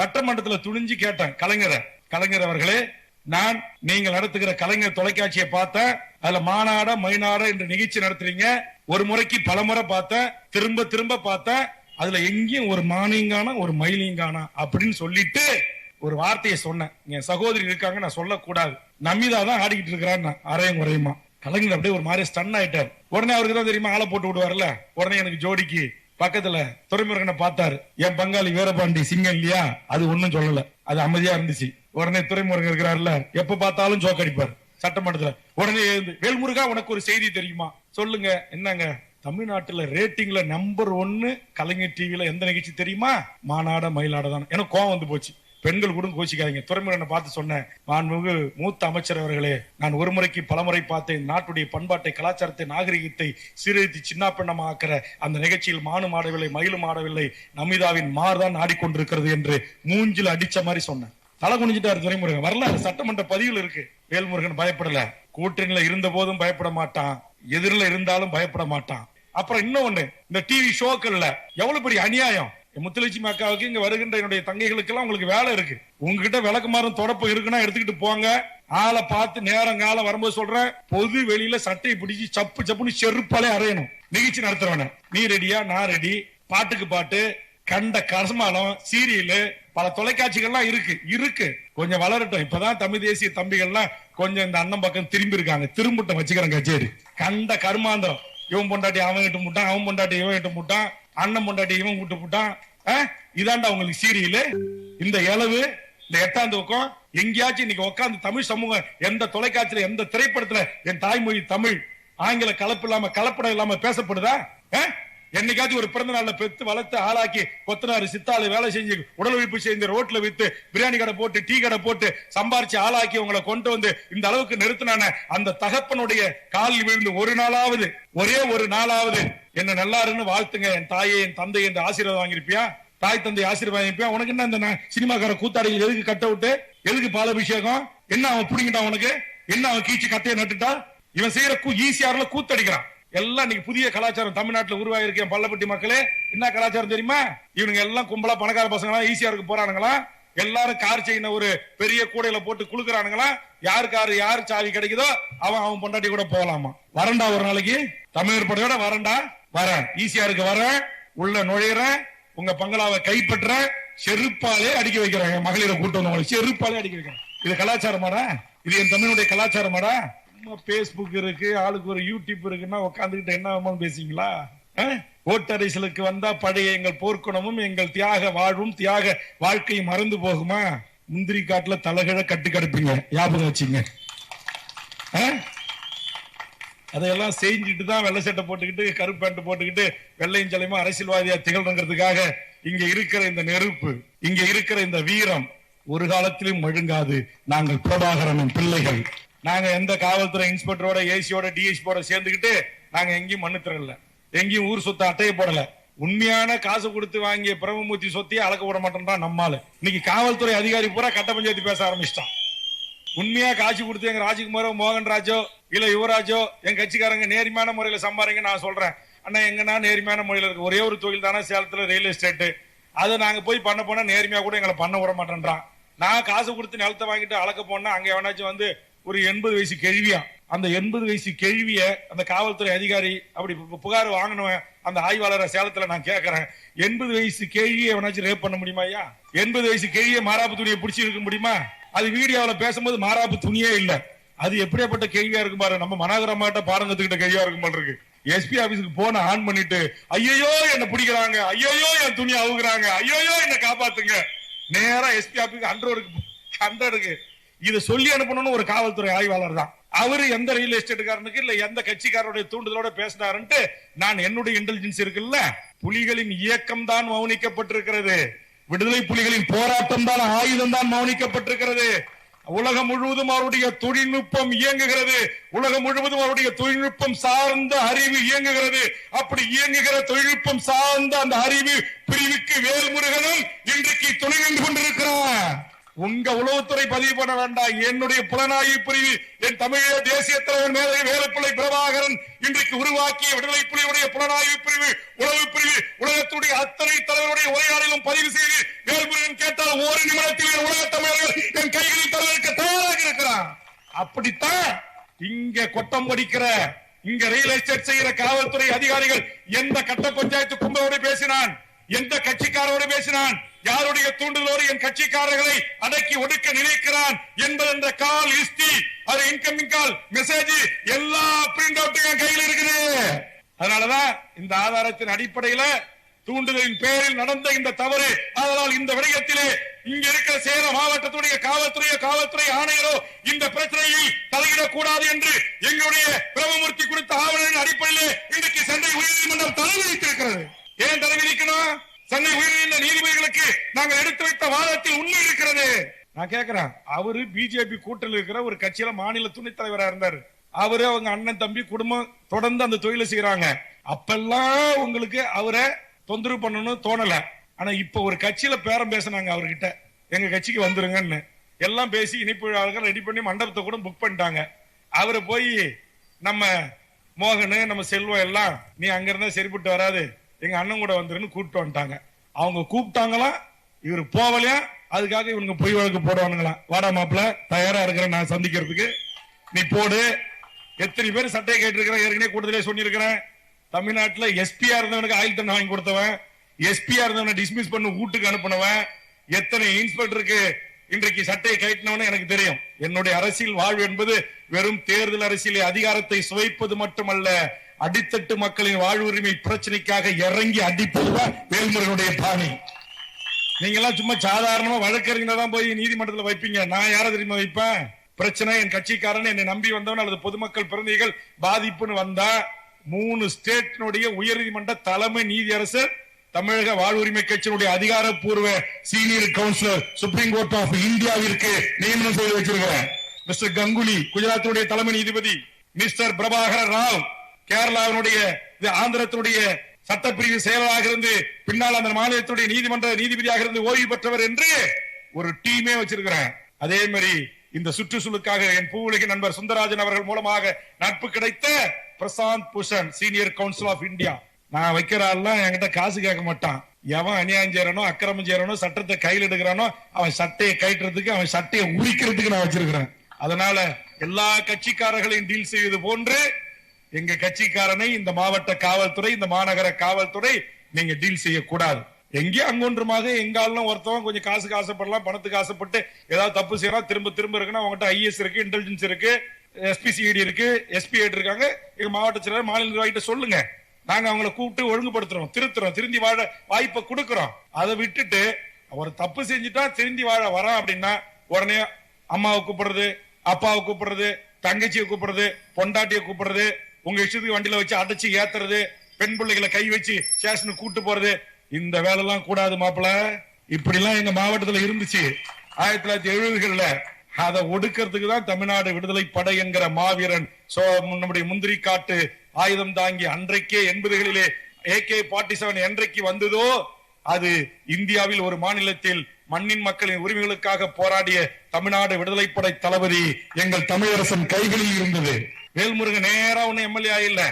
சட்டமன்றத்தில் துணிஞ்சு கேட்டேன் கலைஞரை. கலைஞர் அவர்களே நான் நீங்கள் நடத்துகிற கலைஞர் தொலைக்காட்சியை பார்த்தேன். அதுல மாநாட மைநாட என்று நிகழ்ச்சி நடத்துறீங்க. ஒரு முறைக்கு பல முறை பார்த்தேன். திரும்ப திரும்ப பார்த்தேன். அதுல எங்கேயும் ஒரு மானியங்கானா ஒரு மயிலிங்கானா அப்படின்னு சொல்லிட்டு ஒரு வார்த்தையை சொன்னேன். என் சகோதரி இருக்காங்க நான் சொல்லக்கூடாது. நம்மிதா தான் ஆடிக்கிட்டு இருக்கிறான்னு அரையும் குறையுமா. கலைஞர் அப்படியே ஒரு மாதிரி ஸ்டன் ஆயிட்டார். உடனே அவருக்கு தான் தெரியுமா ஆளை போட்டு விடுவார்ல? உடனே எனக்கு ஜோடிக்கு பக்கத்துல துறைமுருகனை பார்த்தாரு. என் பங்காளி வீரபாண்டி சிங்கம் இல்லையா? அது ஒண்ணும் சொல்லல. அது அமைதியா இருந்துச்சு. உடனே துறைமுருகன் இருக்கிறாருல. எப்ப பார்த்தாலும் சோக்கடிப்பார் சட்டமன்றத்துல உடனே வேல்முருகா உனக்கு ஒரு செய்தி தெரியுமா? சொல்லுங்க. என்னங்க? தமிழ்நாட்டுல ரேட்டிங்ல நம்பர் ஒன்னு கலைஞர் டிவில எந்த நிகழ்ச்சி தெரியுமா? மாநாட மயிலாட தான் எனக்கு கோவம் வந்து போச்சு. பெண்கள் கூட கோச்சிக்காதீங்க. துறைமுகனை பார்த்து சொன்னேன். மாண்புமிகு மூத்த அமைச்சர் அவர்களே நான் ஒரு முறைக்கு பலமுறை பார்த்தேன். நாட்டுடைய பண்பாட்டை கலாச்சாரத்தை நாகரிகத்தை சீரழித்து சின்ன ஆக்கிற அந்த நிகழ்ச்சியில் மானு மாடவில்லை மயிலும் ஆடவில்லை. நமிதாவின் மார்தான் ஆடிக்கொண்டிருக்கிறது என்று மூஞ்சில் அடிச்ச மாதிரி சொன்னேன். தலை குனிஞ்சிட்டாரு துறைமுருகன் வரலாறு சட்டமன்ற பதிவில் இருக்கு. வேல்முருகன் பயப்படல. கூட்டணியில இருந்த போதும் பயப்பட மாட்டான். எதிரில இருந்தாலும் பயப்பட மாட்டான். அப்புறம் இன்னொன்னு இந்த டிவி ஷோக்கள்ல எவ்வளவு பெரிய அநியாயம்? முத்துலட்சுமி அக்காவுக்கு இங்க வருகின்ற என்னுடைய தங்கைகளுக்கு எல்லாம் உங்களுக்கு வேலை இருக்கு. உங்ககிட்ட விளக்குமாறும் தொடப்பு இருக்குன்னா எடுத்துக்கிட்டு போங்க. ஆளை பார்த்து நேரம் காலம் வரும்போது சொல்றேன் பொது வெளியில சட்டையை பிடிச்சி சப்பு சப்புன்னு செருப்பாலே அறையணும். நிகழ்ச்சி நடத்துறவன நீ ரெடியா நான் ரெடி. பாட்டுக்கு பாட்டு கண்ட கசமாலம் சீரியலு பல தொலைக்காட்சிகள்லாம் இருக்கு. இருக்கு. கொஞ்சம் வளரட்டும். இப்பதான் தமிழ் தேசிய தம்பிகள்லாம் கொஞ்சம் இந்த அண்ணன் பக்கம் திரும்பி இருக்காங்க திரும்பட்டும் வச்சுக்கிறேன் கச்சேரி. கண்ட கருமாந்தம் இவன் பொண்டாட்டி அவன் கிட்ட முட்டான் அவன் பொண்டாட்டி இவன் கிட்ட முட்டான். அண்ணன் பொண்டாட்டி இவன் போட்டான். முட்டான் இதாண்டா உங்களுக்கு சீரியலு? இந்த இளவு இந்த எட்டாம் தூக்கம் எங்கேயாச்சும் இன்னைக்கு உட்கார்ந்து தமிழ் சமூகம் எந்த தொலைக்காட்சியில எந்த திரைப்படத்துல என் தாய்மொழி தமிழ் ஆங்கில கலப்பு இல்லாம கலப்படம் இல்லாம பேசப்படுதா? என்னைக்காச்சும் ஒரு பிறந்த நாள்ல பெத்து வளர்த்து ஆளாக்கி கொத்தனாரு சித்தாளு வேலை செஞ்சு உடல் உழைப்பு செஞ்சு ரோட்ல வித்து பிரியாணி கடை போட்டு டீ கடை போட்டு சம்பாரிச்சு ஆளாக்கி உங்களை கொண்டு வந்து இந்த அளவுக்கு நிறுத்தினான அந்த தகப்பனுடைய காலில் விழுந்து ஒரு நாளாவது ஒரே ஒரு நாளாவது என்ன நல்லாருன்னு வாழ்த்துங்க. என் தாயை என் தந்தை என்று ஆசீர்வாதம் வாங்கியிருப்பியா? தாய் தந்தை ஆசீர்வாதம் வாங்கியிருப்பியா? உனக்கு என்ன இந்த சினிமாக்கார கூத்தாடிகள் எதுக்கு கட்ட விட்டு எதுக்கு பாலபிஷேகம்? என்ன அவன் புடிங்கிட்டான் உனக்கு? என்ன அவன் கீச்சு கத்தையை நட்டுட்டா இவன் செய்யற கூ ஈஸியார்ல கூத்தடிக்கிறான். எல்லாம் இன்னைக்கு புதிய கலாச்சாரம் தமிழ்நாட்டில் உருவாகிருக்கேன் பள்ளப்பட்டி மக்களே என்ன கலாச்சாரம் தெரியுமா? இவனுங்க எல்லாம் கும்பலா பணக்கார பசங்க ஈஸியாருக்கு போறானுங்களா? எல்லாரும் கார் செயின ஒரு பெரிய கூடையில போட்டு குளுக்குறானுங்களா யாரு காரு யாரு சாவி கிடைக்குதோ அவன் அவன் பொண்டாட்டி கூட போகலாமா? வரண்டா ஒரு நாளைக்கு. தமிழர் படையோட வரண்டா வரேன். ஈஸியாருக்கு வரேன். உள்ள நுழையிறேன். உங்க பங்களாவை கைப்பற்ற செருப்பாலே அடிக்க வைக்கிறாங்க மகளிரை கூட்டு செருப்பாலே அடிக்க வைக்கிறேன். இது கலாச்சாரமாடா? இது என் தமிழுடைய கலாச்சாரமாடா? பேஸ்புக் இருக்கு ஆளுக்கு ஒரு யூடியூப் இருக்குன்னா உட்காந்துக்கிட்டு என்ன ஆகுமான்னு பேசிங்களா அஹ்? ஓட்டரசலுக்கு வந்தா பழைய எங்கள் போர்க்குணமும் எங்கள் தியாக வாழ்வும் தியாக வாழ்க்கையும் மறந்து போகுமா? முந்திரி காட்டுல தலகிழ கட்டு கிடப்பீங்க. ஞாபகம் வச்சுங்க. அதையெல்லாம் செஞ்சுட்டு தான் வெள்ளை சட்டை போட்டுக்கிட்டு கருப்பு பேண்ட் போட்டுக்கிட்டு வெள்ளையும் சலையுமா அரசியல்வாதியா திகழ்றங்கிறதுக்காக இங்க இருக்கிற இந்த நெருப்பு இங்க இருக்கிற இந்த வீரம் ஒரு காலத்திலும் மழுங்காது நாங்கள் பிரபாகரனின் பிள்ளைகள். நாங்க எந்த காவல்துறை இன்ஸ்பெக்டரோட ஏசியோட டிஎஸ்பியோட சேர்ந்துக்கிட்டு நாங்க எங்கேயும் மண்ணு தரல எங்கேயும் ஊர் சொத்து அட்டையை போடல. உண்மையான காசு கொடுத்து வாங்கிய பிரம்மமூர்த்தி சொத்தையே அளக்க விட மாட்டோம்தான் நம்மால இன்னைக்கு காவல்துறை அதிகாரி பூரா கட்ட பஞ்சாயத்து பேச ஆரம்பிச்சிட்டான். உண்மையா காசு கொடுத்து எங்க ராஜ்குமாரோ மோகன் ராஜோ இல்ல யுவராஜோ என் கட்சிக்காரங்க நேர்மையான முறையில சம்பாதிங்க நான் சொல்றேன். அண்ணா எங்கன்னா நேர்மையான முறையில இருக்கு. ஒரே ஒரு தொழில் தானே சேலத்துல ரியல் எஸ்டேட் அதை நாங்க போய் பண்ண போனா நேர்மையா கூட எங்களை பண்ண விட மாட்டேன்றான். நான் காசு கொடுத்து நிலத்தை வாங்கிட்டு அளக்க போனா அங்க எவனாச்சும் வந்து ஒரு எண்பது வயசு கேள்வியா? அந்த எண்பது வயசு கேள்விய அந்த காவல்துறை அதிகாரி அப்படி பு- புகார் வாங்கினவன் அந்த ஆய்வாளரை சேலத்துல நான் கேட்கறேன் எண்பது வயசு கேள்வியை எவனாச்சும் ரேப் பண்ண முடியுமா ஐயா? எண்பது வயசு கேள்வியை மாறாப்பு துணியை பிடிச்சி இருக்க முடியுமா? அது வீடியோவில் பேசும்போது மாறாப்பு துணியே இல்லை. அது எப்படியாப்பட்ட கேள்வியா இருக்கும் பாரு. நம்ம மனோகரமாட்ட பாடம் கத்துக்கிட்ட கேள்வியா இருக்கும் பாரு இருக்கு. எஸ்பி ஆபீஸுக்கு போன ஆன் பண்ணிட்டு ஐயோ என்ன பிடிக்கிறாங்க. ஐயோ என் துணி அவுகிறாங்க ஐயோ என்ன காப்பாத்துங்க. நேரா எஸ்பி ஆபீஸ் ஹண்ட்ரடுக்கு ஹண்ட்ரடுக்கு இதை சொல்லி அனுப்பணும்னு ஒரு காவல்துறை ஆய்வாளர் தான். அவரு எந்த ரியல் எஸ்டேட்டுக்காரனுக்கு இல்ல எந்த கட்சிக்காரருடைய தூண்டுதலோட பேசினாருன்ட்டு நான் என்னுடைய இன்டெலிஜென்ஸ் இருக்குல்ல புலிகளின் இயக்கம் தான் மௌனிக்கப்பட்டிருக்கிறது. விடுதலை புலிகளின் போராட்டம் தான் ஆயுதம் தான் மௌனிக்கப்பட்டிருக்கிறது. உலகம் முழுவதும் அவருடைய தொழில்நுட்பம் இயங்குகிறது. உலகம் முழுவதும் அவருடைய தொழில்நுட்பம் சார்ந்த அறிவு இயங்குகிறது. அப்படி இயங்குகிற தொழில்நுட்பம் சார்ந்த அந்த அறிவு பிரிவுக்கு வேல்முருகனும் இன்றைக்கு துணை நின்று கொண்டிருக்கிறார். உங்க உளவுத்துறை பதிவு பண்ண வேண்டாம். என்னுடைய புலனாய்வு பிரிவு என் தமிழக தேசிய தலைவர் மேலவை வேலுப்பிள்ளை பிரபாகரன் இன்றைக்கு உருவாக்கிய விடுதலை புலியுடைய புலனாய்வு பிரிவு உளவு பிரிவு உலகத்துடைய அத்தனை தலைவருடைய உரையாடலும் பதிவு செய்து வேல்முருகன் கேட்டால் ஒரு நிமிடத்தில் உலக தமிழர்கள் என் கைகளில் தருவதற்கு தயாராக இருக்கிறான் அப்படித்தான் இங்க கொட்டம் படிக்கிற இங்க ரியல் எஸ்டேட் செய்கிற காவல்துறை அதிகாரிகள் எந்த கட்ட பஞ்சாயத்து கும்பலோடு பேசினான்? எந்த கட்சிக்காரோடு பேசினான்? யாருடைய தூண்டுதலோடு என் கட்சிக்காரர்களை அடக்கி ஒடுக்க நினைக்கிறான் என்பது என்ற கால் ஹிஸ்டி அது இன்கமிங் கால் மெசேஜ் எல்லா பிரிண்ட் அவுட்டும் என் கையில் இருக்குது. அதனாலதான் இந்த ஆதாரத்தின் அடிப்படையில தூண்டுதலின் பேரில் நடந்த இந்த தவறு அதனால் இந்த விடயத்திலே இங்க இருக்கிற சேலம் மாவட்டத்துடைய காவல்துறையோ காவல்துறை ஆணையரோ இந்த பிரச்சனையில் தலையிடக்கூடாது என்று எங்களுடைய பிரமமூர்த்தி கொடுத்த ஆவணங்களின் அடிப்படையிலே இன்றைக்கு சென்னை உயர்நீதிமன்றம் தலைவிதித்திருக்கிறது ஏன் தலைவிதிக்கணும் சென்னை உயர்நீதிமன்ற நீதிபதிகளுக்கு நாங்கள் எடுத்து வைத்த வாதத்தில் உண்மை இருக்கிறது. நான் கேக்குறேன். அவரு பிஜேபி கூட்டத்தில் இருக்கிற ஒரு கட்சியில மாநில துணைத் தலைவரா இருந்தாரு. அவரு அவங்க அண்ணன் தம்பி குடும்பம் தொடர்ந்து அந்த தொழிலை செய்யறாங்க அப்பெல்லாம் உங்களுக்கு அவரை தொந்தரவு பண்ணணும் தோணல. ஆனா இப்ப ஒரு கட்சியில பேரம் பேசினாங்க அவர்கிட்ட. எங்க கட்சிக்கு வந்துருங்கன்னு. எல்லாம் பேசி இனிப்பு ரெடி பண்ணி மண்டபத்தை கூட புக் பண்ணிட்டாங்க. அவரை போய் நம்ம மோகனு நம்ம செல்வம் எல்லாம் நீ அங்க இருந்தா சரிப்பட்டு வராது. எங்க அண்ணன் கூட வந்துருன்னு கூப்பிட்டு வந்துட்டாங்க. அவங்க கூப்பிட்டாங்களாம் இவர் போகலையா? அதுக்காக இவங்க பொய் வழக்கு போடுவானுங்களாம் வாடா மாப்பிள தயாரா இருக்கிறேன் நான் சந்திக்கிறதுக்கு. நீ போடு. எத்தனை பேர் சட்டையை கேட்டிருக்கிறேன் ஏற்கனவே கூட்டத்திலே சொல்லியிருக்கிறேன். தமிழ்நாட்டில் எஸ்பியா இருந்தவனுக்கு ஆயில் தண்டனை வாங்கி கொடுத்தவன். எஸ்பியா இருந்தவனை டிஸ்மிஸ் பண்ணி வீட்டுக்கு அனுப்பினவன். எத்தனை இன்ஸ்பெக்டருக்கு இன்றைக்கு சட்டையை கட்டினவனு எனக்கு தெரியும். என்னுடைய அரசியல் வாழ்வு என்பது வெறும் தேர்தல் அரசியலை அதிகாரத்தை சுவைப்பது மட்டுமல்ல. அடித்தட்டு மக்களின் வாழ்வுரிமை பிரச்சனைக்காக இறங்கி அடிப்பதுதான் வேல்முருகனுடைய பாணி. நீங்க எல்லாம் சும்மா சாதாரணமா வழக்கறிஞர் தான் போய் நீதிமன்றத்தில் வைப்பீங்க. நான் யார தெரியுமா வைப்பேன்? பிரச்சனை என் கட்சிக்காரன் என்னை நம்பி வந்தவன் அல்லது பொதுமக்கள் பிரதிநிதிகள் பாதிப்புன்னு வந்தா மூணு ஸ்டேட்டினுடைய உயர்நீதிமன்ற தலைமை நீதியரசர் தமிழக வாழ்வுரிமை கட்சியினுடைய அதிகாரப்பூர்வ senior counsellor supreme court of இந்தியாவிற்கு நியமனம் செய்து வச்சிருக்கிறேன். மிஸ்டர் கங்குலி குஜராத்தினுடைய தலைமை நீதிபதி மிஸ்டர் பிரபாகர ராவ். கேரளாவினுடைய இது ஆந்திரத்தினுடைய சட்டப்பிரிவு செயலராக இருந்து பின்னால் அந்த மாநிலத்துடைய நீதிமன்ற நீதிபதியாக இருந்து ஓய்வு பெற்றவர் என்று ஒரு டீமே வச்சிருக்கிறேன் அதே மாதிரி இந்த சுற்றுச்சூழலுக்காக என் பூவுலக நண்பர் சுந்தரராஜன் அவர்கள் மூலமாக நட்பு கிடைத்த Prashant Bhushan senior counsel of India நான் வைக்கிறாள்லாம் என்கிட்ட காசு கேட்க மாட்டான். எவன் அநியாயம் செய்யறானோ அக்கிரமம் செய்யறானோ சட்டத்தை கையில் எடுக்கிறானோ அவன் சட்டையை கட்டுறதுக்கு அவன் சட்டையை உரிக்கிறதுக்கு நான் வச்சிருக்கிறேன். அதனால எல்லா கட்சிக்காரர்களையும் டீல் செய்வது போன்று எங்க கட்சிக்காரனை இந்த மாவட்ட காவல்துறை இந்த மாநகர காவல்துறை நீங்க டீல் செய்யக்கூடாது. எங்கேயும் அங்கொன்றுமாக எங்காலும் ஒருத்தவன் கொஞ்சம் காசுக்கு ஆசைப்படலாம் பணத்துக்கு ஆசைப்பட்டு ஏதாவது தப்பு செய்யலாம் திரும்ப திரும்ப இருக்குன்னா அவங்ககிட்ட ஐஎஸ் இருக்கு இன்டெலிஜென்ஸ் இருக்கு எஸ்பிசிஐடி இருக்கு எஸ்பி இருக்காங்க. எங்க மாவட்ட செயலர் மாநில நிர்வாகிட்ட சொல்லுங்க. நாங்க அவங்களை கூப்பிட்டு ஒழுங்குபடுத்துறோம் திருத்துறோம் திருந்தி வாழ வாய்ப்பை கொடுக்கறோம். அதை விட்டுட்டு ஒரு தப்பு செஞ்சுட்டா திருந்தி வாழ வரான் அப்படின்னா உடனே அம்மாவை கூப்பிடுறது அப்பாவை கூப்பிடுறது தங்கச்சியை கூப்பிடுறது பொண்டாட்டியை கூப்பிடுறது உங்க இஷ்டத்துக்கு வண்டியில வச்சு அடைச்சு ஏத்துறது பெண் பிள்ளைகளை கை வச்சு ஸ்டேஷனுக்கு கூட்டு போறது இந்த வேலை எல்லாம் கூடாது மாப்பிள. இப்படி எல்லாம் எங்க மாவட்டத்துல இருந்துச்சு. ஆயிரத்தி தொள்ளாயிரத்தி எழுபதுகள்ல அதை ஒடுக்கிறதுக்கு தான் தமிழ்நாடு விடுதலை படை என்கிற மாவீரன் சோ நம்முடைய முந்திரி காட்டு ஆயுதம் தாங்கி அன்றைக்கே எண்பதுகளிலே ஏகே பார்ட்டி செவன் என்றைக்கு வந்ததோ அது இந்தியாவில் ஒரு மாநிலத்தில் மண்ணின் மக்களின் உரிமைகளுக்காக போராடிய தமிழ்நாடு விடுதலை படை தளபதி எங்கள் தமிழரசன் கைகளில் இருந்தது. வேல்முருகன் நேரா ஒண்ணு எம்எல்ஏ ஆயில்ல.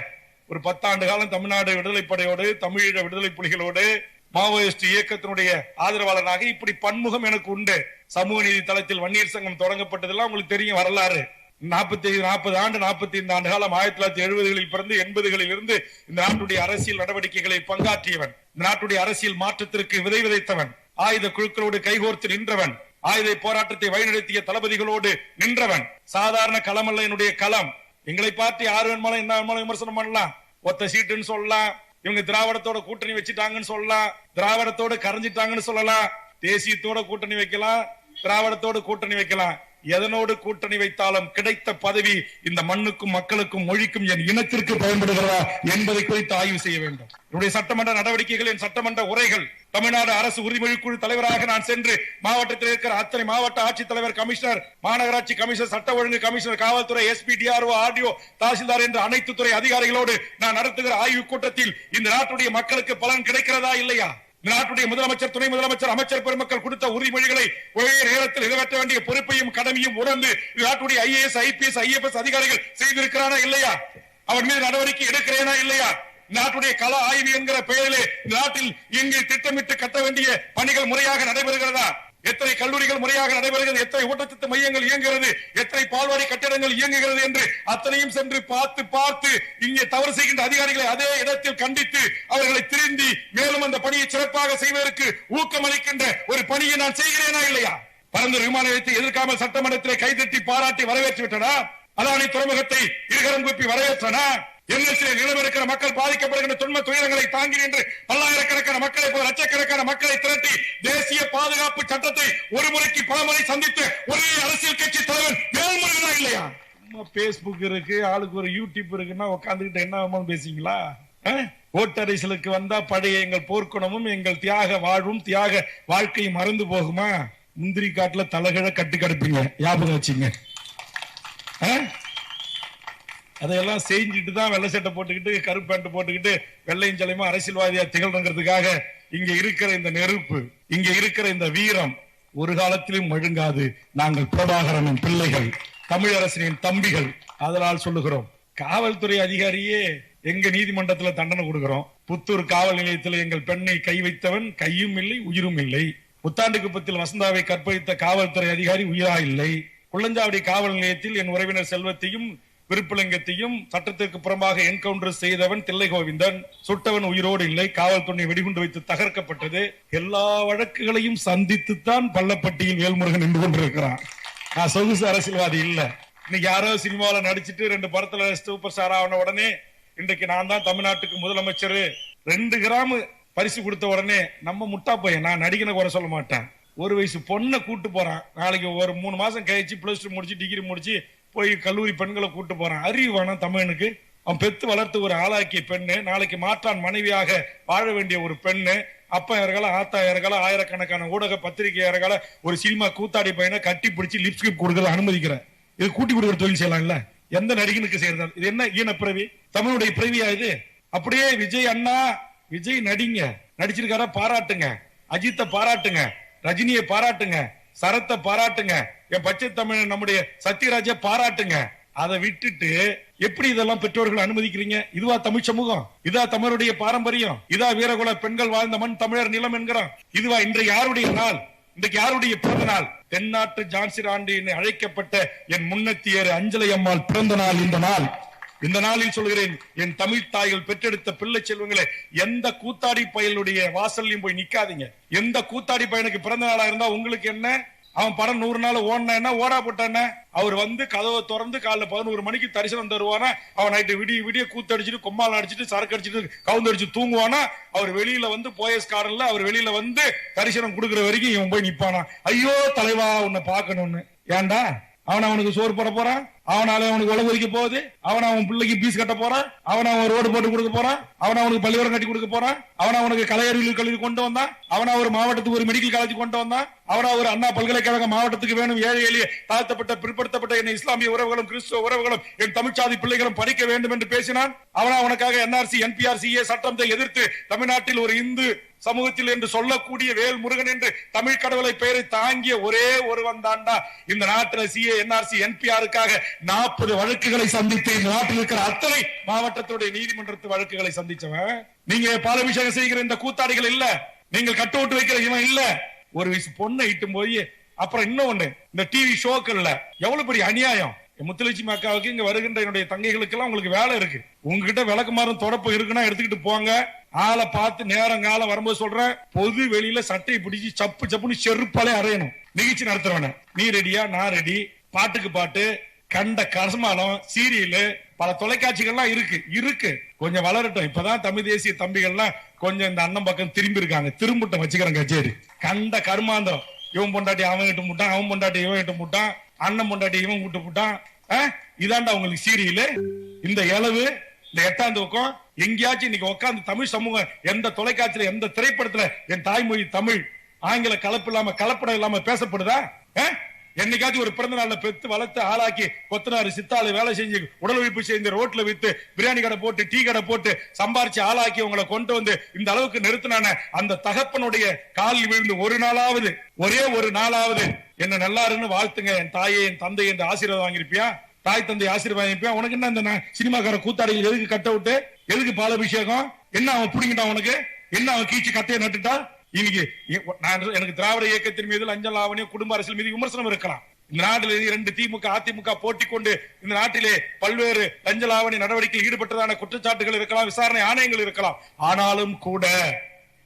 ஒரு பத்தாண்டு காலம் தமிழ்நாடு விடுதலை படையோடு தமிழீழ விடுதலை புலிகளோடு மாவோயிஸ்ட் இயக்கத்தினுடைய ஆதரவாளராக இப்படி பன்முகம் எனக்கு உண்டு. சமூக நீதி தளத்தில் வன்னியர் சங்கம் தொடங்கப்பட்டதெல்லாம் உங்களுக்கு தெரியும் வரலாறு. நாற்பத்தி நாற்பது ஆண்டு நாற்பத்தி ஐந்து ஆண்டு காலம் ஆயிரத்தி தொள்ளாயிரத்தி எழுபதுகளில் பிறந்து எண்பதுகளில் இருந்து இந்த நாட்டுடைய அரசியல் நடவடிக்கைகளை பங்காற்றியவன். இந்த நாட்டுடைய அரசியல் மாற்றத்திற்கு விதை விதைத்தவன். ஆயுத குழுக்களோடு கைகோர்த்து நின்றவன். ஆயுத போராட்டத்தை வழிநடத்திய தளபதிகளோடு நின்றவன். சாதாரண களமல்ல என்னுடைய களம். எங்களை பார்த்து யாரு வேணுமாலும் என்ன வேணுமாலும் விமர்சனம் பண்ணலாம். ஒத்த சீட்டுன்னு சொல்லலாம். இவங்க திராவிடத்தோட கூட்டணி வச்சுட்டாங்கன்னு சொல்லலாம். திராவிடத்தோட கரைஞ்சிட்டாங்கன்னு சொல்லலாம். தேசியத்தோட கூட்டணி வைக்கலாம். திராவிடத்தோடு கூட்டணி வைக்கலாம். எதனோடு கூட்டணி வைத்தாலும் கிடைத்த பதவி இந்த மண்ணுக்கும் மக்களுக்கும் மொழிக்கும் என் இனத்திற்கு பயன்படுகிறதா என்பதை குறித்து ஆய்வு செய்ய வேண்டும். என்னுடைய சட்டமன்ற நடவடிக்கைகள் என் சட்டமன்ற உரைகள் தமிழ்நாடு அரசு உரிமொழி குழு தலைவராக நான் சென்று மாவட்டத்தில் இருக்கிற அத்தனை மாவட்ட ஆட்சித்தலைவர் கமிஷனர் மாநகராட்சி கமிஷனர் சட்ட ஒழுங்கு கமிஷனர் காவல்துறை எஸ்பி டிஆர்ஓ ஆர்டிஓ தாசில்தார் என்ற அனைத்து துறை அதிகாரிகளோடு நான் நடத்துகிற ஆய்வுக் கூட்டத்தில் இந்த நாட்டுடைய மக்களுக்கு பலன் கிடைக்கிறதா இல்லையா? நாட்டுடைய முதலமைச்சர் துணை முதலமைச்சர் அமைச்சர் பெருமக்கள் கொடுத்த உறுதிமொழிகளை ஒரே நேரத்தில் நிறைவேற்ற வேண்டிய பொறுப்பையும் கடமையும் உணர்ந்து நாட்டுடைய ஐஏஎஸ் ஐபிஎஸ் ஐஎஃப்எஸ் அதிகாரிகள் செய்திருக்கிறானா இல்லையா? அவன் மீது நடவடிக்கை எடுக்கிறேனா இல்லையா? நாட்டுடைய கல ஆய்வு என்கிற பெயரிலே நாட்டில் இங்கு திட்டமிட்டு கட்ட வேண்டிய பணிகள் முறையாக நடைபெறுகிறதா? எத்தனை கல்லூரிகள் முறையாக நடைபெறுகிறது எத்தனை ஊட்டச்சத்து மையங்கள் இயங்குகிறது எத்தனை பால்வாடி கட்டிடங்கள் இயங்குகிறது என்று அத்தனையும் சென்று பார்த்து பார்த்து இங்கே தவறு செய்கின்ற அதிகாரிகளை அதே இடத்தில் கண்டித்து அவர்களை திருந்தி மேலும் அந்த பணியை சிறப்பாக செய்வதற்கு ஊக்கம் அளிக்கின்ற ஒரு பணியை நான் செய்கிறேனா இல்லையா? பரந்தூர் விமான நிலையத்தை எதிர்க்காமல் சட்டமன்றத்தில் கைதட்டி பாராட்டி வரவேற்று விட்டனா? அதானி துறைமுகத்தை இருகரம் கூப்பி வரவேற்றனா? என்எஸ்ஏ நிலவிருக்கிற மக்கள் பாதிக்கப்படுகின்ற துன்ப துயரங்களை தாங்கி நின்று பல்லாயிரக்கணக்கான மக்களை போல லட்சக்கணக்கான மக்களை திரட்டி தேசிய பாதுகாப்பு சட்டத்தை ஒரு முறைக்கு பல முறை சந்தித்த ஒரே அரசியல் கட்சி தலைவர் வேல்முருகனா இல்லையா? பேஸ்புக் இருக்கு ஆளுக்கு ஒரு யூடியூப் இருக்குன்னா உட்காந்துக்கிட்டு என்ன வேணுமாலும் பேசிங்களா அஹ்? வந்தா பழைய எங்கள் போர்க்குணமும் எங்கள் தியாக வாழ்வும் தியாக வாழ்க்கையும் மறந்து போகுமா? முந்திரி காட்டுல தலகிழ கட்டு கிடப்பீங்க. ஞாபகம் வச்சுங்க. அஹ்? அதையெல்லாம் செஞ்சுட்டு தான் வெள்ளை சட்டை போட்டுக்கிட்டு கருப்பு பேண்ட் போட்டுக்கிட்டு வெள்ளையும் சலையுமா அரசியல்வாதியா திகழ்றங்கிறதுக்காக இங்க இருக்கிற இந்த நெருப்பு இங்க இருக்கிற இந்த வீரம் ஒரு காலத்திலும் மழுங்காது நாங்கள் பிரபாகரனின் பிள்ளைகள் தமிழரசனின் தம்பிகள். அதனால் சொல்லுகிறோம் காவல்துறை அதிகாரியே எங்க நீதிமன்றத்துல தண்டனை கொடுக்கிறோம். புத்தூர் காவல் நிலையத்தில் எங்கள் பெண்ணை கை வைத்தவன் கையும் இல்லை உயிரும் இல்லை. புத்தாண்டு குப்பத்தில் வசந்தாவை கற்பழித்த காவல்துறை அதிகாரி உயிரா இல்லை. குள்ளஞ்சாவடி காவல் நிலையத்தில் என் உறவினர் செல்வத்தையும் விருப்பலிங்கத்தையும் சட்டத்திற்கு புறம்பாக என்கவுண்டர் செய்தவன் தில்லை கோவிந்தன் சுட்டவன் உயிரோடு இல்லை காவல்துறை வெடிகுண்டு வைத்து தகர்க்கப்பட்டது. எல்லா வழக்குகளையும் சந்தித்துத்தான் பள்ளப்பட்டியில் வேல்முருகன் நின்று கொண்டிருக்கிறான். நான் சொகுசு அரசியல்வாதி இல்ல. இன்னைக்கு யாரோ சினிமாவில் நடிச்சிட்டு ரெண்டு படத்துல சூப்பர் ஸ்டார் ஆன உடனே இன்றைக்கு நான் தான் தமிழ்நாட்டுக்கு முதலமைச்சர். ரெண்டு கிராம் பரிசு கொடுத்த உடனே நம்ம முட்டா பையன் நான் நடிகனை குறை சொல்ல மாட்டேன். ஒரு வயசு பொண்ணை கூட்டு போறான். நாளைக்கு ஒரு மூணு மாசம் கழிச்சு பிளஸ் டூ முடிச்சு டிகிரி முடிச்சு போய் கல்லூரி பெண்களை கூட்டு போறான். அறிவு தமிழனுக்கு. அவன் பெத்து வளர்த்து ஒரு ஆளாக்கிய பெண்ணு நாளைக்கு மாற்றான் மனைவியாக வாழ வேண்டிய ஒரு பெண்ணு அப்பா இறகல ஆத்தா ஆயிரக்கணக்கான ஊடக பத்திரிகை ஒரு சினிமா கூத்தாடி பையனை கட்டி பிடிச்சி லிப்ஸ்கிப் கொடுக்கல அனுமதிக்கிறேன். இது கூட்டி கொடுக்குற தொழில் செய்யலாம்ல? எந்த நடிகனுக்கு செய்யறது இது என்ன ஈன பிறவி? தமிழுடைய பிறவியா இது? அப்படியே விஜய் அண்ணா விஜய் நடிங்க. நடிச்சிருக்காரா பாராட்டுங்க. அஜித்தை பாராட்டுங்க. ரஜினியை பாராட்டுங்க. சரத்தை பாராட்டுங்க. என் பச்சை தமிழ் நம்முடைய சத்யராஜ பாராட்டுங்க. அதை விட்டுட்டு எப்படி இதெல்லாம் பெற்றோர்கள் அனுமதிக்கிறீங்க? இதுவா தமிழ் சமூகம்? இதா தமிழருடைய பாரம்பரியம்? இதா வீரகுல பெண்கள் வாழ்ந்த மண் தமிழர் நிலம் என்கிறோம் இதுவா இன்றைய யாருடைய நாள்? இன்றைக்கு யாருடைய பிறந்த நாள்? தென்னாட்டு ஜான்சி ராண்டி என்று அழைக்கப்பட்ட என் முன்னத்தியர் அஞ்சலை அம்மாள் பிறந்த நாள் இந்த நாள். இந்த நாளில் சொல்கிறேன் என் தமிழ் தாய்கள் பெற்றெடுத்த பிள்ளை செல்வங்களே எந்த கூத்தாடி பயலுடைய வாசல்லையும் போய் நிக்காதீங்க. எந்த கூத்தாடி பையனுக்கு பிறந்த நாளா இருந்தா உங்களுக்கு என்ன? அவன் படம் நூறு நாள் ஓடினா என்ன? ஓடா போட்டான அவர் வந்து கதவை திறந்து காலைல பதினோரு மணிக்கு தரிசனம் தருவானா? அவன் நைட்டு விடிய விடிய கூத்தடிச்சிட்டு கொம்மால் அடிச்சிட்டு சரக்கு அடிச்சிட்டு கவுந்தடிச்சு தூங்குவானா? அவர் வெளியில வந்து போயஸ் கார்டன்ல அவர் வெளியில வந்து தரிசனம் கொடுக்குற வரைக்கும் இவன் போய் நிப்பானா? ஐயோ தலைவா உன்னை பார்க்கணும்னு. ஏன்டா? அவன் அவனுக்கு சோறு போட போறான் அவனால அவனுக்கு உழவு போகுது. அவன் அவன் பிள்ளைக்கு பீஸ் கட்ட போறான் அவன் அவன் ரோடு போட்டு கொடுக்க போறான் அவன் அவனுக்கு பள்ளிக்கூடம் கட்டி கொடுக்க போறான் அவன் அவனுக்கு கலையறிவியல் கல்வி கொண்டு வந்தான் அவன் ஒரு மாவட்டத்துக்கு ஒரு மெடிக்கல் காலேஜ் கொண்டு வந்தான் அவனா ஒரு அண்ணா பல்கலைக்கழக மாவட்டத்துக்கு வேணும். ஏழை எளிய தாழ்த்தப்பட்ட பிற்படுத்தப்பட்ட என் இஸ்லாமிய உறவுகளும் கிறிஸ்துவ உறவுகளும் என் தமிழ்ச்சாதி பிள்ளைகளும் படிக்க வேண்டும் என்று பேசினான். அவனா அவனுக்காக என்ஆர்சி என்பிஆர்சிஏ சட்டத்தை எதிர்த்து தமிழ்நாட்டில் ஒரு இந்து சமூகத்தில் என்று சொல்லக்கூடிய வேல் முருகன் என்று தமிழ் கடவுளை பெயரை தாங்கிய ஒரே ஒருவன் தாண்டா இந்த நாட்டில் சிஏ என்ஆர்சி என்பிஆருக்காக நாற்பது வழக்குகளை சந்தித்து இந்த நாட்டில் இருக்கிற அத்தனை மாவட்டத்துடைய நீதிமன்றத்து வழக்குகளை சந்திச்சவன். நீங்க பாலபிஷேகம் செய்கிற இந்த கூத்தாடிகள் இல்ல. நீங்கள் கட்டோட்டு வைக்கிற இவன் இல்ல. ஒரு வயசு பொண்ணை இட்டும் போய் அப்புறம் இன்னொன்னு இந்த டிவி ஷோக்கள்ல எவ்வளவு பெரிய அநியாயம்? முத்துலட்சுமி அக்காவுக்கு இங்க வருகின்ற என்னுடைய தங்கைகளுக்கு எல்லாம் உங்களுக்கு வேலை இருக்கு. உங்ககிட்ட விளக்குமாறும் தொடப்பு இருக்குன்னா எடுத்துக்கிட்டு போங்க. ஆளை பார்த்து நேரம் காலம் வரும்போது சொல்றேன் பொது வெளியில சட்டையை பிடிச்சி சப்பு சப்புன்னு செருப்பாலே அறையணும் நிகழ்ச்சி நடத்துறவன. நீ ரெடியா நான் ரெடி. பாட்டுக்கு பாட்டு கண்ட கசமாலம் சீரியல் பல தொலைக்காட்சிகள்லாம் இருக்கு. இருக்கு. கொஞ்சம் வளரட்டும். இப்பதான் தமிழ் தேசிய தம்பிகள்லாம் கொஞ்சம் இந்த அண்ணன் பக்கம் திரும்பி இருக்காங்க திரும்பட்டும் வச்சுக்கிறேன் கச்சேரி. கண்ட கருமாந்தம் இவன் பொண்டாட்டி அவன் கிட்ட முட்டான் அவன் பொண்டாட்டி இவன் கிட்ட முட்டான். அண்ணன் பொண்டாட்டி கூட்டு விட்டு இதாண்டா உங்களுக்கு சீரியல்? இந்த இளவு இந்த எட்டாம் தூக்கம் எங்கேயாச்சும் இன்னைக்கு உட்காந்து தமிழ் சமூகம் எந்த தொலைக்காட்சியில எந்த திரைப்படத்துல என் தாய்மொழி தமிழ் ஆங்கில கலப்பு இல்லாம கலப்படம் இல்லாம பேசப்படுதா? என்னைக்காச்சும் ஒரு பிறந்த நாள்ல பெத்து வளர்த்து ஆளாக்கி கொத்தனாரு சித்தாளு வேலை செஞ்சு உடல் உழைப்பு செஞ்சு ரோட்ல வித்து பிரியாணி கடை போட்டு டீ கடை போட்டு சம்பாரிச்சு ஆளாக்கி உங்களை கொண்டு வந்து இந்த அளவுக்கு நிறுத்தினான அந்த தகப்பனுடைய காலில் விழுந்து ஒரு நாளாவது ஒரே ஒரு நாளாவது என்ன நல்லா இருந்து வாழ்த்துங்க. என் தாயை என் தந்தை என்று ஆசீர்வாதம் வாங்கியிருப்பியா? தாய் தந்தை ஆசீர்வாதம் வாங்கியிருப்பியா? உனக்கு என்ன இந்த சினிமாக்கார கூத்தாடிகள் எதுக்கு கட்ட விட்டு எதுக்கு பாலபிஷேகம்? என்ன அவன் பிடிங்கிட்டான் உனக்கு? என்ன அவன் கீச்சு கத்தையை நட்டுட்டா இன்னைக்கு நான் எனக்கு திராவிட இயக்கத்தின் மீது லஞ்ச லாவணியம் குடும்ப அரசியல் மீது விமர்சனம் இருக்கலாம். இந்த நாட்டில் இரண்டு திமுக அதிமுக போட்டி கொண்டு இந்த நாட்டிலே பல்வேறு லஞ்ச லாவணி நடவடிக்கையில் ஈடுபட்டதான குற்றச்சாட்டுகள் இருக்கலாம் விசாரணை ஆணையங்கள் இருக்கலாம். ஆனாலும் கூட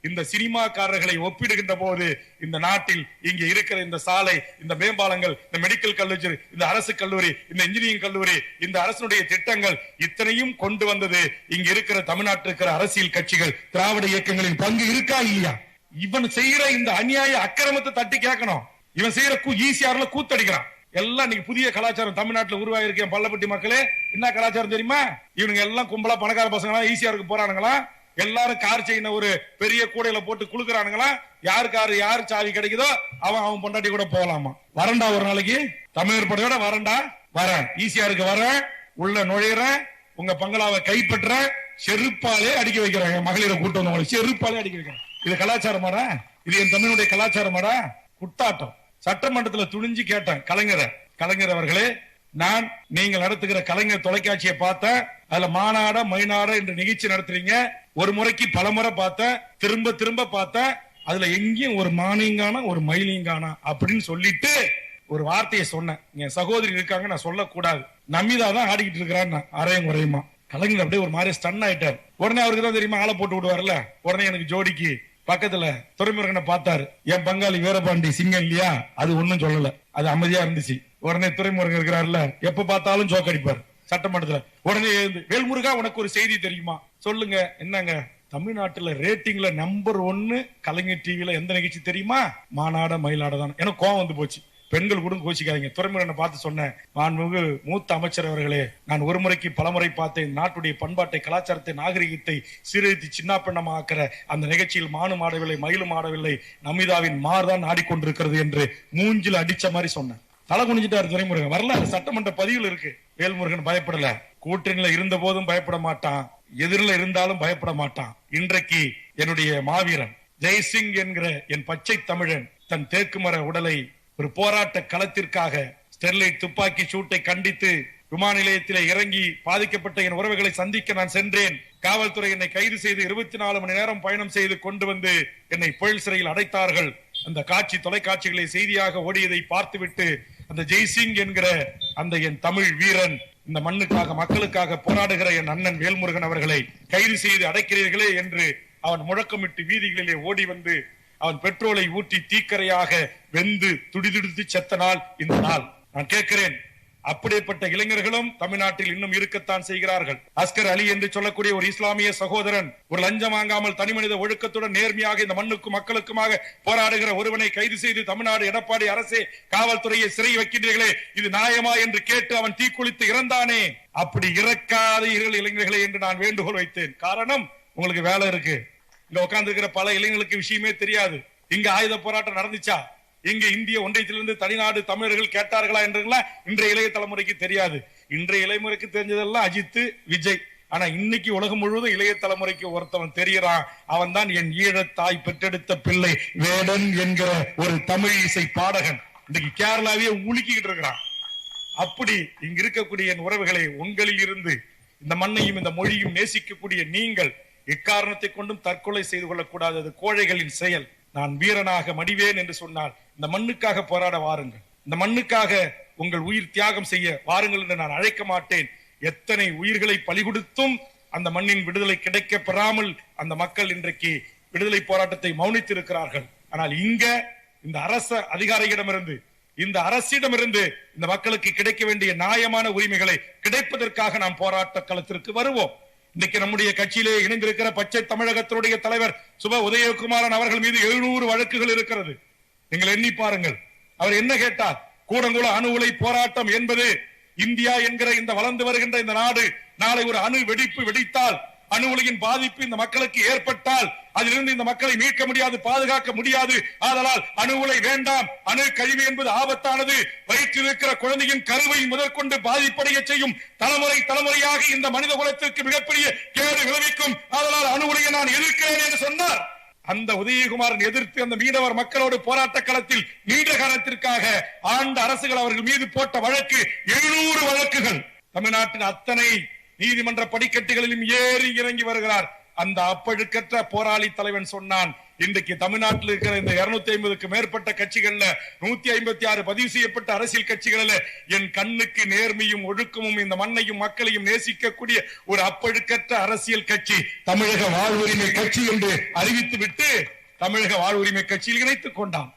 இந்த சினிமாக்காரர்களை ஒப்பிடுகின்ற போது இந்த நாட்டில் இங்க இருக்கிற இந்த சாலை இந்த மேம்பாலங்கள் இந்த மெடிக்கல் கல்லூரி இந்த அரசு கல்லூரி இந்த இன்ஜினியரிங் கல்லூரி இந்த அரசனுடைய திட்டங்கள் இத்தனையும் கொண்டு வந்தது இங்க இருக்கிற தமிழ்நாட்டில் இருக்கிற அரசியல் கட்சிகள் திராவிட இயக்கங்களின் பங்கு இருக்கா இல்லையா? இவன் செய்யற இந்த அநியாய அக்கிரமத்தை தட்டி கேட்கணும் இவன் செய்யற கூ ஈசிஆர்ல கூத்தடிக்கிறான். எல்லாம் நீங்க புதிய கலாச்சாரம் தமிழ்நாட்டுல இருக்கேன் பள்ளப்பட்டி மக்களே. என்ன கலாச்சாரம் தெரியுமா? இவனுங்க எல்லாம் கும்பலா பணக்கார பசங்க ஈசிஆருக்கு போறானுங்களா? எல்லாரும் கார் செயின ஒரு பெரிய கூடையில போட்டு குளுக்குறானுங்களா யாரு காரு யாரு சாவி கிடைக்குதோ அவன் அவன் பொண்டாட்டி கூட போகலாமா வரண்டா ஒரு நாளைக்கு. தமிழர் படையோட வரண்டா வரேன். ஈசிஆருக்கு வரேன். உள்ள நுழையிறேன். உங்க பங்களாவை கைப்பற்ற செருப்பாலே அடிக்க வைக்கிறாங்க மகளிரை கூட்டம் செருப்பாலே அடிக்க வைக்கிறாங்க இது கலாச்சாரமாடா? இது என் தமிழுடைய கலாச்சாரமாடா? குட்டாட்டம். சட்டமன்றத்துல துணிஞ்சு கேட்டேன் கலைஞரை. கலைஞர் அவர்களே நான் நீங்கள் நடத்துகிற கலைஞர் தொலைக்காட்சியை பார்த்தேன். அதுல மாநாட மைநாட என்று நிகழ்ச்சி நடத்துறீங்க. ஒரு முறைக்கு பல முறை பார்த்தேன். திரும்ப திரும்ப பார்த்தேன். அதுல எங்கேயும் ஒரு மானிங்கானா ஒரு மயிலிங்கானா அப்படின்னு சொல்லிட்டு ஒரு வார்த்தையை சொன்னேன். என் சகோதரி இருக்காங்க நான் சொல்லக்கூடாது. நமிதா தான் ஆடிக்கிட்டு இருக்கிறான்னு அரையும் குறையுமா? கலைஞர் அப்படியே ஒரு மாதிரி ஸ்டன் ஆயிட்டார். உடனே அவருக்கு தான் தெரியுமா ஆளை போட்டு விடுவார்ல? உடனே எனக்கு ஜோடிக்கு பக்கத்துல துறைமுருகனை பார்த்தாரு. என் பங்காளி வீரபாண்டி சிங்கம் இல்லையா? அது ஒண்ணும் சொல்லல. அது அமைதியா இருந்துச்சு. உடனே துறைமுருகன் இருக்கிறாருல எப்ப பார்த்தாலும் சோக்கடிப்பார் சட்டமன்றத்துல உடனே எழுந்து வேல்முருகா உனக்கு ஒரு செய்தி தெரியுமா? சொல்லுங்க. என்னங்க? தமிழ்நாட்டுல ரேட்டிங்ல நம்பர் ஒன்னு கலைஞர் டிவில எந்த நிகழ்ச்சி தெரியுமா? மாநாட மயிலாட தான் எனக்கு கோவம் வந்து போச்சு. பெண்கள் கூட கோச்சிக்காதீங்க துறைமுகனை பார்த்து சொன்னேன் மாண்புமிகு மூத்த அமைச்சர் அவர்களே நான் ஒரு முறைக்கு பலமுறை பார்த்தேன். நாட்டுடைய பண்பாட்டை கலாச்சாரத்தை நாகரிகத்தை சீரழித்து சின்னாப்பின்னமாக்கிற அந்த நிகழ்ச்சியில் மானும் ஆடவில்லை மயிலும் ஆடவில்லை. நமிதாவின் மார்தான் ஆடிக்கொண்டிருக்கிறது என்று மூஞ்சில அடிச்ச மாதிரி சொன்னேன். தலை குனிஞ்சிட்டாரு துறைமுருகன். வரலாறு சட்டமன்ற பதிவில் இருக்கு. வேல்முருகன் பயப்படல. கூட்டணியில இருந்த போதும் பயப்பட மாட்டான். எதிரில இருந்தாலும் பயப்பட மாட்டான். இன்றைக்கு என்னுடைய மாவீரன் ஜெய்சிங் என்கிற என் பச்சை தமிழன் தன் தேக்கு மர உடலை ஒரு போராட்ட களத்திற்காக ஸ்டெர்லைட் துப்பாக்கி சூட்டை கண்டித்து விமான நிலையத்திலே இறங்கி பாதிக்கப்பட்ட என் உறவுகளை சந்திக்க நான் சென்றேன். காவல்துறை என்னை கைது செய்து இருபத்தி நாலு மணி நேரம் பயணம் செய்து கொண்டு வந்து என்னை புயல் சிறையில் அடைத்தார்கள். அந்த காட்சி தொலைக்காட்சிகளை செய்தியாக ஓடியதை பார்த்துவிட்டு அந்த ஜெய்சிங் என்கிற அந்த என் தமிழ் வீரன் இந்த மண்ணுக்காக மக்களுக்காக போராடுகிற என் அண்ணன் வேல்முருகன் அவர்களை கைது செய்து அடைக்கிறீர்களே என்று அவன் முழக்கமிட்டு வீதிகளிலே ஓடி வந்து அவன் பெட்ரோலை ஊற்றி தீக்கரையாக வெந்து துடிதுடித்து செத்த நாள் இந்த நாள். நான் கேட்கிறேன் அப்படிப்பட்ட இளைஞர்களும் தமிழ்நாட்டில் இன்னும் இருக்கத்தான் செய்கிறார்கள். அஸ்கர் அலி என்று சொல்லக்கூடிய ஒரு இஸ்லாமிய சகோதரன் ஒரு லஞ்சம் வாங்காமல் தனிமனித ஒழுக்கத்துடன் நேர்மையாக இந்த மண்ணுக்கும் மக்களுக்குமாக போராடுகிற ஒருவனை கைது செய்து தமிழ்நாடு எடப்பாடி அரசே காவல்துறையை சிறை வைக்கின்றீர்களே இது நியாயமா என்று கேட்டு அவன் தீக்குளித்து இறந்தானே? அப்படி இறக்காதீர்கள் இளைஞர்களை என்று நான் வேண்டுகோள் வைத்தேன். காரணம் உங்களுக்கு வேலை இருக்கு. இங்க உட்கார்ந்து இருக்கிற பல இளைஞர்களுக்கு விஷயமே தெரியாது. இங்க ஆயுத போராட்டம் நடந்துச்சா? இங்க இந்திய ஒன்றியத்திலிருந்து தனிநாடு தமிழர்கள் கேட்டார்களா என்றெல்லாம் இன்றைய இளைய தலைமுறைக்கு தெரியாது. இன்றைய இளைமுறைக்கு தெரிஞ்சதெல்லாம் அஜித் விஜய். ஆனா இன்னைக்கு உலகம் முழுவதும் இளைய தலைமுறைக்கு ஒருத்தவன் தெரியறான் அவன் தான் என் ஈழத்தாய் பெற்றெடுத்த பிள்ளை வேடன் என்கிற ஒரு தமிழ் இசை பாடகன். இன்னைக்கு கேரளாவே உலுக்கிக்கிட்டு இருக்கிறான். அப்படி இங்க இருக்கக்கூடிய என் உறவுகளை உங்களில் இருந்து இந்த மண்ணையும் இந்த மொழியும் நேசிக்கக்கூடிய நீங்கள் எக்காரணத்தை கொண்டும் தற்கொலை செய்து கொள்ளக்கூடாது. அது கோழைகளின் செயல். நான் வீரனாக மடிவேன் என்று சொன்னால் இந்த மண்ணுக்காக போராட வாருங்கள். இந்த மண்ணுக்காக உங்கள் உயிர் தியாகம் செய்ய வாருங்கள் என்று நான் அழைக்க மாட்டேன். எத்தனை உயிர்களை பலிகொடுத்தும் அந்த மண்ணின் விடுதலை கிடைக்க பெறாமல் அந்த மக்கள் இன்றைக்கு விடுதலை போராட்டத்தை மௌனித்திருக்கிறார்கள். ஆனால் இங்க இந்த அரச அதிகாரியிடமிருந்து இந்த அரசிடமிருந்து இந்த மக்களுக்கு கிடைக்க வேண்டிய நியாயமான உரிமைகளை கிடைப்பதற்காக நாம் போராட்ட களத்திற்கு வருவோம். இன்னைக்கு நம்முடைய கட்சியிலே இணைந்திருக்கிற பச்சை தமிழகத்தினுடைய தலைவர் சுப உதயகுமாரன் அவர்கள் மீது எழுநூறு வழக்குகள் இருக்கிறது. நீங்கள் எண்ணி பாருங்கள். அவர் என்ன கேட்டார்? கூடங்குள அணு உலை போராட்டம் என்பது இந்தியா என்கிற இந்த வளர்ந்து வருகின்ற இந்த நாடு நாளை ஒரு அணு வெடிப்பு வெடித்தால் அணு உலையின் பாதிப்பு இந்த மக்களுக்கு ஏற்பட்டால் அதிலிருந்து இந்த மக்களை மீட்க முடியாது பாதுகாக்க முடியாது. ஆதலால் அணு உலை வேண்டாம். அணு கழிவு என்பது ஆபத்தானது. வயிற்றில் இருக்கிற குழந்தையின் கருவை முதற்கொண்டு பாதிப்படைய செய்யும் தலைமுறை தலைமுறையாக இந்த மனித குலத்திற்கு மிகப்பெரிய கேடு விளைவிக்கும். ஆதலால் அணு உலையை நான் எதிர்க்கிறேன் என்று சொன்னார். அந்த உதயகுமாரன் எதிர்த்து அந்த மீனவர் மக்களோடு போராட்ட களத்தில் நீண்ட காலத்திற்காக ஆண்ட அரசுகள் அவர்கள் மீது போட்ட வழக்கு எழுநூறு வழக்குகள். தமிழ்நாட்டின் அத்தனை நீதிமன்ற படிக்கட்டுகளிலும் ஏறி இறங்கி வருகிறார். அந்த அப்பழுக்கற்ற போராளி தலைவன் சொன்னான் இன்றைக்கு தமிழ்நாட்டில் இருக்கிற இந்த இருநூத்தி ஐம்பதுக்கு மேற்பட்ட கட்சிகள்ல நூத்தி ஐம்பத்தி ஆறு பதிவு செய்யப்பட்ட அரசியல் கட்சிகளில் என் கண்ணுக்கு நேர்மையும் ஒழுக்கமும் இந்த மண்ணையும் மக்களையும் நேசிக்கக்கூடிய ஒரு அப்பழுக்கற்ற அரசியல் கட்சி தமிழக வாழ்வுரிமை கட்சி என்று அறிவித்து விட்டு தமிழக வாழ்வுரிமை கட்சியில் இணைத்துக் கொண்டான்.